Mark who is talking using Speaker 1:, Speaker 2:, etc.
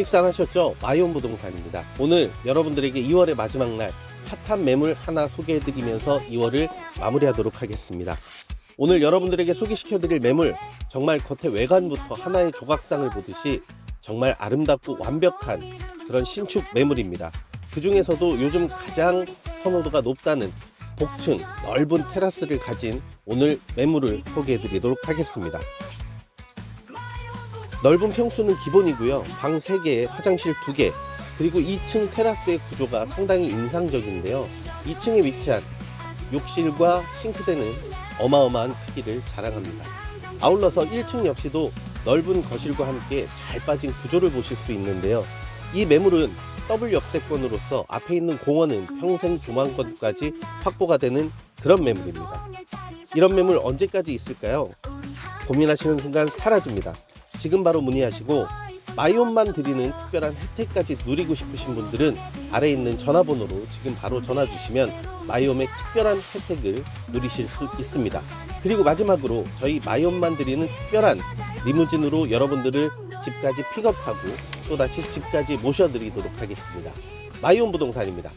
Speaker 1: 식사하셨죠? 마이온 부동산입니다. 오늘 여러분들에게 2월의 마지막 날 핫한 매물 하나 소개해드리면서 2월을 마무리하도록 하겠습니다. 오늘 여러분들에게 소개시켜드릴 매물 정말 겉의 외관부터 하나의 조각상을 보듯이 정말 아름답고 완벽한 그런 신축 매물입니다. 그 중에서도 요즘 가장 선호도가 높다는 복층 넓은 테라스를 가진 오늘 매물을 소개해드리도록 하겠습니다. 넓은 평수는 기본이고요. 방 3개, 화장실 2개, 그리고 2층 테라스의 구조가 상당히 인상적인데요. 2층에 위치한 욕실과 싱크대는 어마어마한 크기를 자랑합니다. 아울러서 1층 역시도 넓은 거실과 함께 잘 빠진 구조를 보실 수 있는데요. 이 매물은 더블 역세권으로서 앞에 있는 공원은 평생 조망권까지 확보가 되는 그런 매물입니다. 이런 매물 언제까지 있을까요? 고민하시는 순간 사라집니다. 지금 바로 문의하시고 마이온만 드리는 특별한 혜택까지 누리고 싶으신 분들은 아래에 있는 전화번호로 지금 바로 전화 주시면 마이옴의 특별한 혜택을 누리실 수 있습니다. 그리고 마지막으로 저희 마이온만 드리는 특별한 리무진으로 여러분들을 집까지 픽업하고 또다시 집까지 모셔드리도록 하겠습니다. 마이온 부동산입니다.